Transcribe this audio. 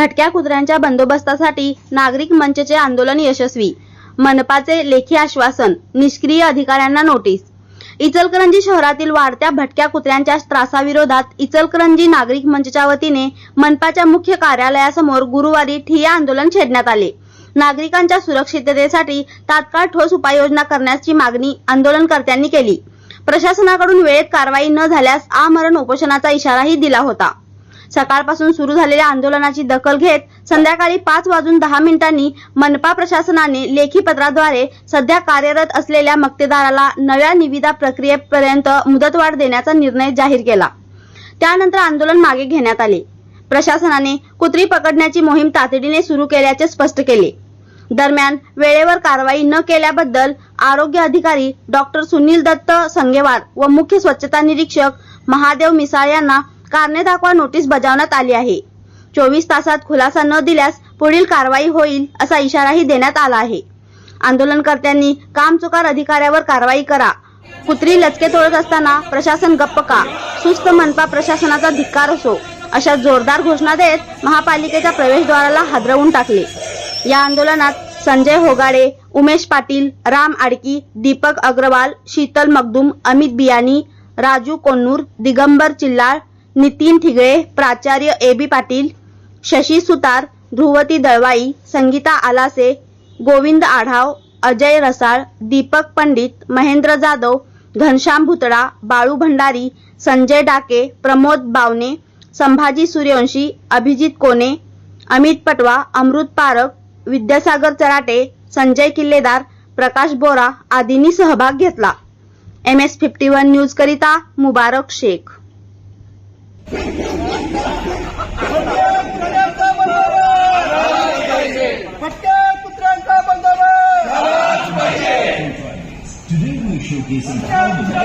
भटक्या कुत्र्यांच्या बंदोबस्तासाठी नागरिक मंचचे आंदोलन यशस्वी. मनपाचे लेखी आश्वासन निष्क्रिय अधिकाऱ्यांना नोटीस. इचलकरंजी शहरातील वाढत्या भटक्या कुत्र्यांच्या त्रासाविरोधात इचलकरंजी नागरिक मंचच्या वतीने मनपाच्या मुख्य कार्यालयासमोर गुरुवारी ठिय्या आंदोलन छेडण्यात आले. नागरिकांच्या सुरक्षिततेसाठी तात्काळ ठोस उपाययोजना करण्याची मागणी आंदोलनकर्त्यांनी केली. प्रशासनाकडून वेळेत कारवाई न झाल्यास आमरण उपोषणाचा इशाराही दिला होता. सकाळपासून सुरू झालेल्या आंदोलनाची दखल घेत संध्याकाळी पाच वाजून दहा मिनिटांनी मनपा प्रशासनाने लेखी पत्राद्वारे सध्या कार्यरत असलेल्या मक्तेदाराला नव्या निविदा प्रक्रियेपर्यंत मुदतवाढ देण्याचा निर्णय जाहीर केला. त्यानंतर आंदोलन मागे घेण्यात आले. प्रशासनाने कुत्री पकडण्याची मोहीम तातडीने सुरू केल्याचे स्पष्ट केले. दरम्यान वेळेवर कारवाई न केल्याबद्दल आरोग्य अधिकारी डॉक्टर सुनील दत्त संगेवार व मुख्य स्वच्छता निरीक्षक महादेव मिसाळ यांना कारणे दाखवा नोटीस बजावण्यात आली आहे. चोवीस तासात खुलासा न दिल्यास पुढील कारवाई होईल असा इशाराही देण्यात आला आहे. आंदोलनकर्त्यांनी कामचुकार अधिकाऱ्यावर कारवाई करा. कुत्री लचके तोडत असताना प्रशासन गप्प का? सुस्त मनपा प्रशासनाचा धिक्कार असो. अशा जोरदार घोषणा देत महापालिकेच्या प्रवेशद्वाराला हादरवून टाकले. या आंदोलनात संजय होगाडे उमेश पाटील राम आडकी दीपक अग्रवाल शीतल मगदूम अमित बियानी राजू कोन्नूर दिगंबर चिल्लाळ नितीन ठिगळे प्राचार्य ए बी पाटील शशी सुतार ध्रुवती दळवाई संगीता आलासे गोविंद आढाव अजय रसाळ दीपक पंडित महेंद्र जाधव घनश्याम भुतडा बाळू भंडारी संजय डाके प्रमोद बावने संभाजी सूर्यवंशी अभिजित कोने अमित पटवा अमृत पारख विद्यासागर चराटे संजय किल्लेदार प्रकाश बोरा आदींनी सहभाग घेतला. M S fifty one news करिता Mubarak Shaikh. showcasing how the